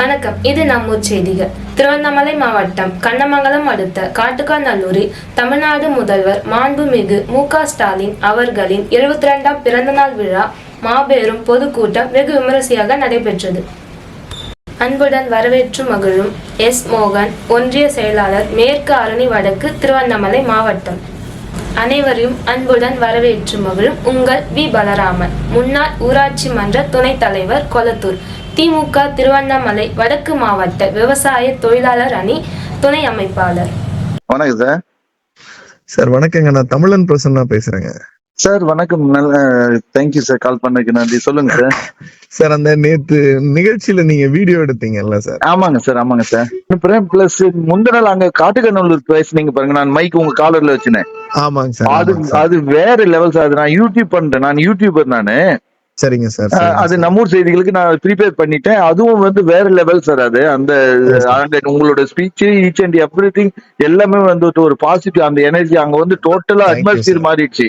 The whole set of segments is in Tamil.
வணக்கம். இது நம்மூர் செய்திகள். திருவண்ணாமலை மாவட்டம் கண்ணமங்கலம் அடுத்த காட்டுக்காநல்லூரில் தமிழ்நாடு முதல்வர் மாண்புமிகு மு க ஸ்டாலின் அவர்களின் இருபத்தி ரெண்டாம் பிறந்தநாள் விழா மாபெரும் பொதுக்கூட்டம் வெகு விமரிசையாக நடைபெற்றது. அன்புடன் வரவேற்று மகிழும் எஸ் மோகன் ஒன்றிய செயலாளர் மேற்கு அரணி வடக்கு திருவண்ணாமலை மாவட்டம். அனைவரையும் அன்புடன் வரவேற்று மகிழும் உங்கள் வி. பலராமன். முன்னாள் ஊராட்சி மன்ற துணைத் தலைவர் கொளத்தூர். திமுக திருவண்ணாமலை வடக்கு மாவட்ட விவசாய தொழிலாளர் அணி துணை அமைப்பாளர். வணக்கம் சார். சார் வணக்கங்க. நான் தமிழன் பிரசன்னா பேசுறேங்க. சார் வணக்கம். நல்ல தேங்க்யூ சார் கால் பண்ணதுக்கு நன்றி. சொல்லுங்க சார் சார் அந்த நேத்து நிகழ்ச்சியில நீங்க வீடியோ எடுத்தீங்கல்ல சார்? ஆமாங்க சார் ஆமாங்க சார் அப்புறம் பிளஸ் முந்தின நாள் அங்க காட்டுக்கநல்லூர் பேசுனீங்க பாருங்க. நான் மைக் உங்க காலர்ல வச்சுனேன். ஆமாங்க சார். அது. அது வேற லெவல் சார் அது நான் யூடியூப் பண்றேன். நான் யூடியூபர் நானு. சரிங்க சார் அது. நம்மூர் செய்திகளுக்கு நான் ப்ரிப்பேர் பண்ணிட்டேன் அதுவும் வந்து வேற லெவல் சார் அது அந்த. அங்க உங்களோட speech each and every thing எல்லாமே வந்து ஒரு பாசிட்டிவ் அந்த எனர்ஜி அங்க வந்து டோட்டலா அட்மாஸ்பியர். மாறிடுச்சு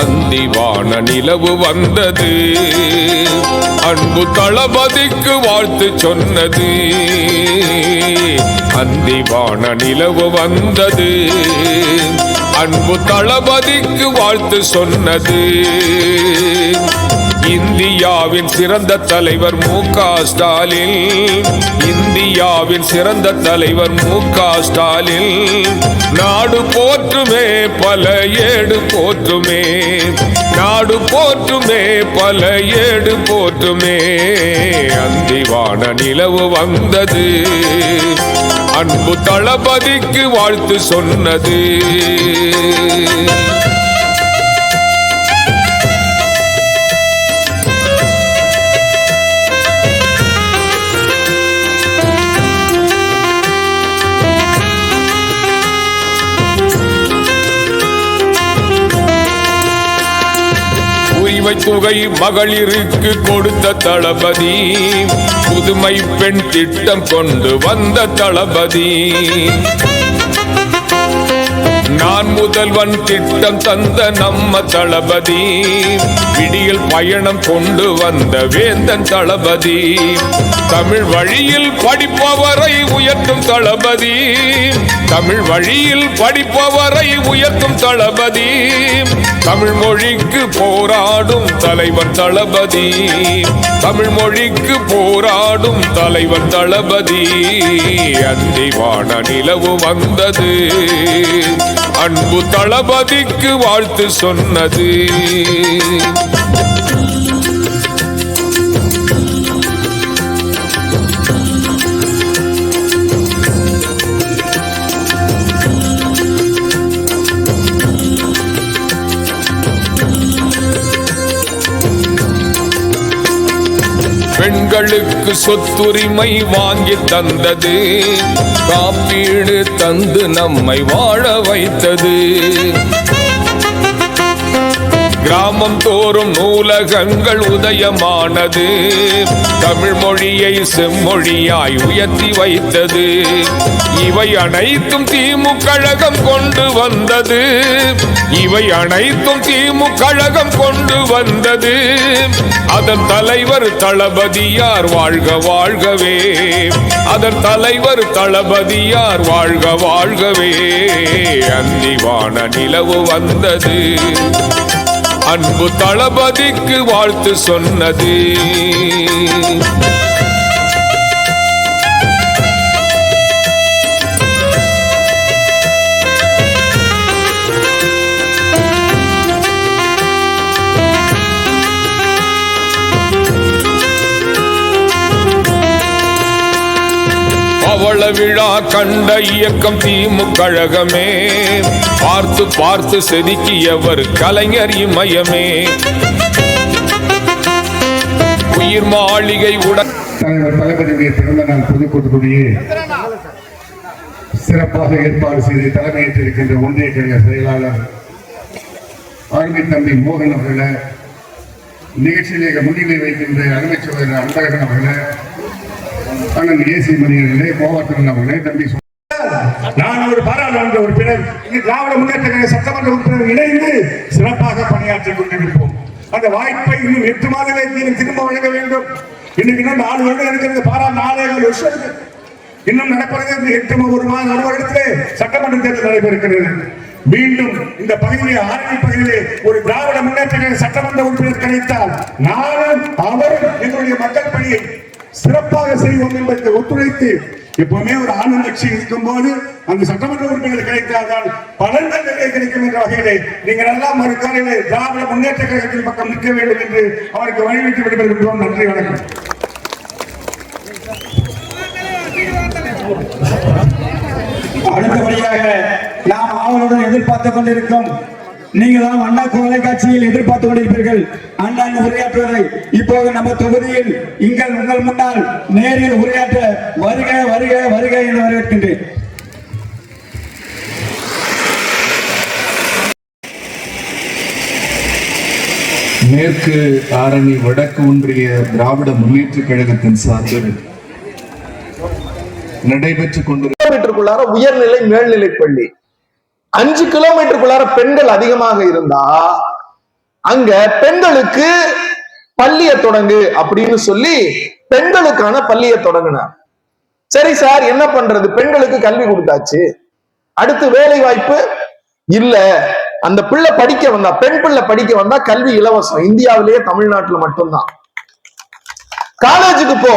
அந்திவான நிலவு வந்தது. அன்பு தளபதிக்கு வாழ்த்து சொன்னது. அந்திவான நிலவு வந்தது. அன்பு தளபதிக்கு வாழ்த்து சொன்னது. இந்தியாவின் சிறந்த தலைவர் மு க ஸ்டாலின். இந்தியாவின் சிறந்த தலைவர் மு க ஸ்டாலின். நாடு போற்றுமே பல ஏடு போற்றுமே. நாடு போற்றுமே பல ஏடு போற்றுமே. அந்திவான நிலவு வந்தது. அன்பு தளபதிக்கு வாழ்த்து சொன்னது. புகை மகளிருக்கு கொடுத்த தளபதி. புதுமை பெண் திட்டம் கொண்டு வந்த தளபதி. நான் முதல்வன் திட்டம் தந்த நம்ம தளபதி. விடியல் பயணம் கொண்டு வந்த வேந்தன் தளபதி. தமிழ் வழியில் படிப்பவரை உயர்த்தும் தளபதி. தமிழ் வழியில் படிப்பவரை உயர்த்தும் தளபதி. தமிழ் மொழிக்கு போராடும் தலைவர் தளபதி. தமிழ் மொழிக்கு போராடும் தலைவர் தளபதி. அந்திவான நிலவு வந்தது. அன்பு தளபதிக்கு வாழ்த்து சொன்னது. எனக்கு சொத்துரிமை வாங்கி தந்தது. காப்பீடு தந்து நம்மை வாழ வைத்தது. கிராமம் தோறும் நூலகங்கள் உதயமானது. தமிழ் மொழியை செம்மொழியாய் உயர்த்தி வைத்தது. இவை அனைத்தும் திமுக கழகம் கொண்டு வந்தது. இவை அனைத்தும் திமுக கழகம் கொண்டு வந்தது. அதன் தலைவர் தளபதியார் வாழ்க வாழ்கவே. அதன் தலைவர் தளபதியார் வாழ்க வாழ்கவே. அந்திவான நிலவு வந்தது. அன்பு தளபதிக்கு வாழ்த்து சொன்னது. பவள விழா கண்ட இயக்கம் திமுக கழகமே. பார்த்து பார்த்து செதுக்கியவர் கலைஞர் இமயமே. உயிர் மாளிகை உடன் தலைவர் தளபதியுடைய பிறந்த நாள் பொதுக்கூட்டத்திலேயே சிறப்பாக ஏற்பாடு செய்து தலைமையேற்றிருக்கின்ற ஒன்றிய கழக செயலாளர் ஆர்மி தம்பி மோகன் அவர்களை நிகழ்ச்சியிலே முன்னிலை வைக்கின்ற அருமை சகோதரர் அன்பழகன் அவர்களை அண்ணன் ஏசி மணியர்களே கோவாத்தன் அவர்களே தம்பி நான் ஒரு பாராளுமன்ற உறுப்பினர். இங்கு திராவிட முன்னேற்ற சட்டமன்ற உறுப்பினர் இணைந்து சிறப்பாக பணியாற்றிக் கொண்டிருப்போம். அந்த வாய்ப்பை இன்னும் எட்டு மாதங்களை திரும்ப வழங்க வேண்டும். இன்னைக்கு இன்னும் நாலு வருடம் இருக்கிறது. பாரா நாலே வருஷம் இன்னும் நடப்பது இந்த எட்டு ஒரு மாதம் ஒரு வருடத்திலே சட்டமன்ற தேர்தல் நடைபெறுகிறது. மீண்டும் இந்த பகுதியிலே ஆரணி பகுதியிலே ஒரு திராவிட முன்னேற்ற சட்டமன்ற உறுப்பினர் கிடைத்தால் நானும் அவரும் எங்களுடைய மக்கள் பணியை சிறப்பாக செய்வோம் என்பதற்கு ஒத்துழைத்து எப்பவுமே ஒரு ஆளும் கட்சி இருக்கும் போது அந்த சட்டமன்ற உறுப்பினர் கிடைத்தால்தான் பலன்கள் நிறைய கிடைக்கும் என்ற வகையிலே நீங்கள் எல்லாம் மறுக்காலையிலே திராவிட முன்னேற்ற கழகத்தின் பக்கம் நிற்க வேண்டும் என்று அவருக்கு வழிவிட்டு விடுபடுகின்றோம் நன்றி வணக்கம். அடுத்தபடியாக நாம் ஆவலுடன் எதிர்பார்த்துக் கொண்டிருக்கும் நீங்கள் தான் அண்ணா தொலைக்காட்சியில் எதிர்பார்த்துக் கொண்டிருப்பீர்கள். அண்ணன் உரையாற்றுவதை. இப்போது நம்ம தொகுதியில் இங்கள் உங்கள் முன்னால் நேரில் உரையாற்ற வருக வருக வருக என்று வரவேற்கின்றேன். மேற்கு ஆரணி வடக்கு ஒன்றிய திராவிட முன்னேற்ற கழகத்தின் சார்பில் நடைபெற்றுக் கிலோமீட்டருக்குள்ளார உயர்நிலை மேல்நிலை பள்ளி. அஞ்சு கிலோமீட்டருக்குள்ளார பெண்கள் அதிகமாக இருந்தா அங்க பெண்களுக்கு பள்ளிய தொடங்கு அப்படின்னு சொல்லி பெண்களுக்கான பள்ளிய தொடங்கினார். சரி சார் என்ன பண்றது? பெண்களுக்கு கல்வி கொடுத்தாச்சு. அடுத்து வேலை வாய்ப்பு இல்ல. அந்த பிள்ளை படிக்க வந்தா பெண் பிள்ளை படிக்க வந்தா கல்வி இலவசம். இந்தியாவிலேயே தமிழ்நாட்டுல மட்டும்தான். காலேஜுக்கு போ.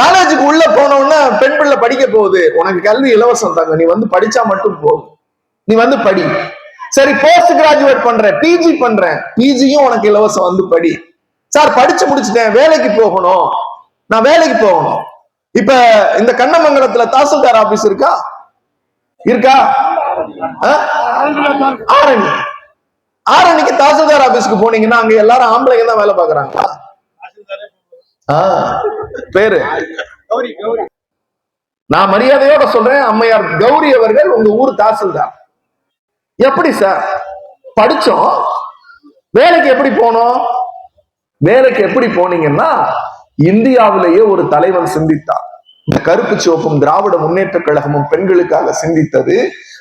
காலேஜுக்கு உள்ள போனோம்னா பெண் பிள்ளை படிக்க போகுது. உனக்கு கல்வி இலவசம் தாங்க நீ வந்து படிச்சா மட்டும் போதும். நீ வந்து படி. சரி போஸ்ட் கிராஜுவேட் பண்ற பிஜி பண்ற பிஜியும் உனக்கு இலவசம் வந்து படி. சார் படிச்சு முடிச்சிட்டேன் வேலைக்கு போகணும். நான் வேலைக்கு போகணும். இப்ப இந்த கண்ணமங்கலத்துல தாசில்தார் ஆபீஸ் இருக்கா? இருக்கா? ஆ? ஆரணி. ஆரணிக்கு தாசில்தார் ஆபீஸ்க்கு போனீங்கன்னா அங்க எல்லாரும் ஆம்பளைங்க தான் வேலை பாக்குறாங்களா பேரு. நான் மரியாதையோட சொல்றேன் அம்மையார் கௌரி அவர்கள் உங்க ஊர் தாசில்தார். எப்படி சார்? படிச்சோம். வேலைக்கு எப்படி போனோம்? வேலைக்கு எப்படி போனீங்கன்னா இந்தியாவிலேயே ஒரு தலைவன் சிந்தித்தார் இந்த கருப்பு சிவப்பும் திராவிட முன்னேற்ற கழகமும் பெண்களுக்காக சிந்தித்தது.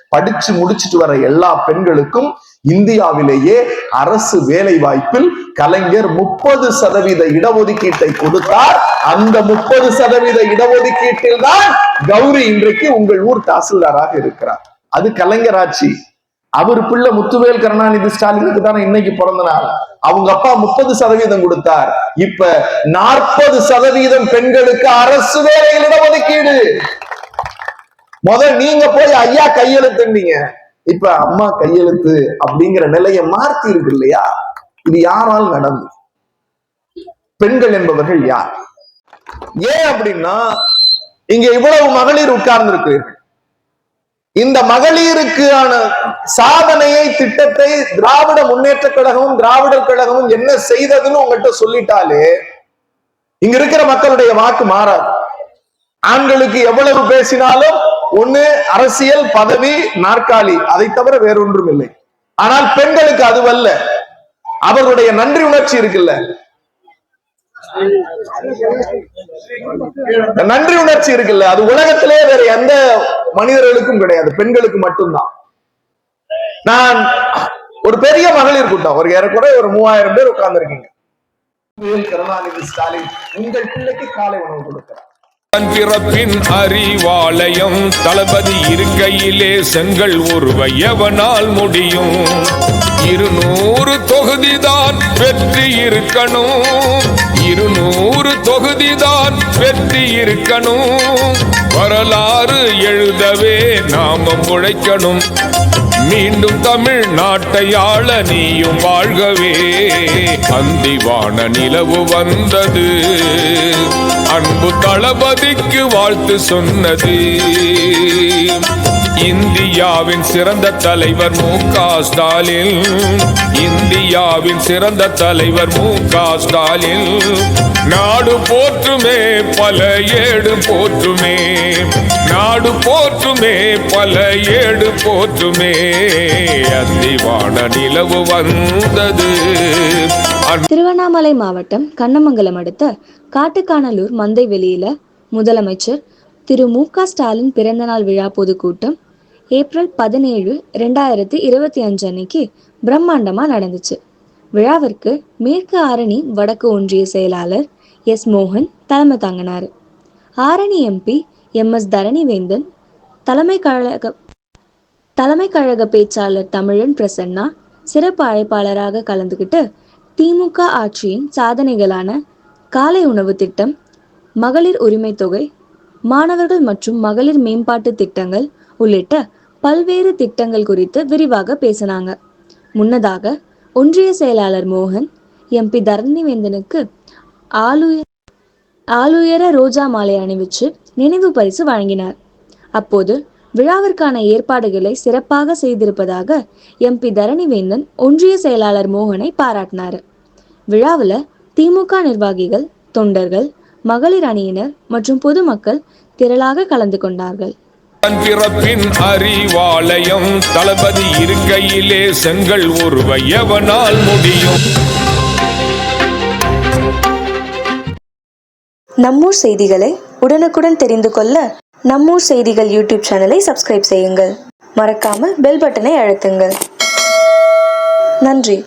படிச்சு முடிச்சிட்டு வர எல்லா பெண்களுக்கும் இந்தியாவிலேயே அரசு வேலை வாய்ப்பில் கலைஞர் முப்பது சதவீத இடஒதுக்கீட்டை கொடுத்தார். அந்த முப்பது சதவீத இடஒதுக்கீட்டில் தான் கௌரி இன்றைக்கு உங்கள் ஊர் தாசில்தாராக இருக்கிறார். அது கலைஞராட்சி. அவர் பிள்ளை முத்துவேல் கருணாநிதி ஸ்டாலினுக்கு தானே இன்னைக்கு பிறந்த நாள் அவங்க அப்பா முப்பது சதவீதம் கொடுத்தார். இப்ப நாற்பது சதவீதம் பெண்களுக்கு அரசு வேலையில் இடஒதுக்கீடு. முத நீங்க போய் ஐயா கையெழுத்துன்னீங்க இப்ப அம்மா கையெழுத்து அப்படிங்கிற நிலையை மாற்றி இருக்கு இல்லையா? இது யாரால் நடந்து பெண்கள் என்பவர்கள் யார்? ஏன் அப்படின்னா இங்க இவ்வளவு மகளிர் உட்கார்ந்து இருக்கிறீர்கள் இந்த மகளிருக்கான சாதனையை திட்டத்தை திராவிட முன்னேற்ற கழகமும் திராவிடர் கழகமும் என்ன செய்ததுன்னு உங்கள்கிட்ட சொல்லிட்டாலே இங்க இருக்கிற மக்களுடைய வாக்கு மாறாது. ஆண்களுக்கு எவ்வளவு பேசினாலும் ஒண்ணு அரசியல் பதவி நாற்காலி அதை தவிர வேறொன்றும் இல்லை ஆனால் பெண்களுக்கு அதுவல்ல. அவர்களுடைய நன்றி உணர்ச்சி இருக்குல்ல. நன்றி உணர்ச்சி இருக்குல்ல அது உலகத்திலே வேற எந்த மனிதர்களுக்கும் கிடையாது பெண்களுக்கு மட்டும்தான். நான் ஒரு பெரிய மகளிர் கூட்டம் ஒரு ஏறக்குறைய ஒரு மூவாயிரம் பேர் உட்கார்ந்துருக்கீங்க. கருணாநிதி ஸ்டாலின் உங்கள் பிள்ளைக்கு காலை உணவு கொடுக்கிறார். தன் பிறப்பின் அறிவாலயம் தளபதி இருக்கையிலே செங்கல் உருவ எவனால் முடியும். இருநூறு தொகுதிதான் வெற்றி இருக்கணும். இருநூறு தொகுதிதான் வெற்றி இருக்கணும். வரலாறு எழுதவே நாம உழைக்கணும். மீண்டும் தமிழ் நாட்டை ஆள நீயும் வாழ்கவே. அந்திவான நிலவு வந்தது. அன்பு தளபதிக்கு வாழ்த்து சொன்னது. இந்தியாவின் சிறந்த தலைவர் மு க ஸ்டாலின். இந்தியாவின் சிறந்த தலைவர் மு க ஸ்டாலின். நாடு போற்றுமே பல ஏடு போற்றுமே. நாடு போற்றுமே பல ஏடு போற்றுமே. அந்திவான நிலவு வந்தது. திருவண்ணாமலை மாவட்டம் கண்ணமங்கலம் அடுத்த காட்டுக்கானலூர் மந்தை வெளியில முதலமைச்சர் திரு மு க ஸ்டாலின் பிறந்தநாள் விழா பொதுக்கூட்டம் ஏப்ரல் பதினேழு ரெண்டாயிரத்தி இருபத்தி அஞ்சு அன்னைக்கு பிரம்மாண்டமா நடந்துச்சு. விழாவிற்கு மேற்கு ஆரணி வடக்கு ஒன்றிய செயலாளர் எஸ் மோகன் தலைமை தாங்கினார். Arani MP M S Dharanivendhan தலைமை கழக தலைமை கழக பேச்சாளர் தமிழன் பிரசன்னா சிறப்பு அழைப்பாளராக கலந்துக்கிட்டு திமுக ஆட்சியின் சாதனைகளான காலை உணவு திட்டம் மகளிர் உரிமை தொகை மாணவர்கள் மற்றும் மகளிர் மேம்பாட்டு திட்டங்கள் உள்ளிட்ட பல்வேறு திட்டங்கள் குறித்து விரிவாக பேசினாங்க. முன்னதாக ஒன்றிய செயலாளர் மோகன் எம்பி தரணிவேந்தனுக்கு ஆளுய ஆளுயர ரோஜா மாலை அணிவிச்சு நினைவு பரிசு வழங்கினார். அப்போது விழாவிற்கான ஏற்பாடுகளை சிறப்பாக செய்திருப்பதாக எம்பி தரணிவேந்தன் ஒன்றிய செயலாளர் மோகனை பாராட்டினார். விழாவில் திமுக நிர்வாகிகள் தொண்டர்கள் மகளிர் அணியினர் மற்றும் பொதுமக்கள் திரளாக கலந்து கொண்டார்கள். தன் பிறப்பின் அறிவாலயம் தளபதி இருக்கையிலே செங்கல் ஒருவை எவனால் முடியும்? நம்மூர் செய்திகளை உடனுக்குடன் தெரிந்து கொள்ள நம்மூர் செய்திகள் யூடியூப் சேனலை சப்ஸ்கிரைப் செய்யுங்கள். மறக்காம பெல் பட்டனை அழுத்துங்கள். நன்றி.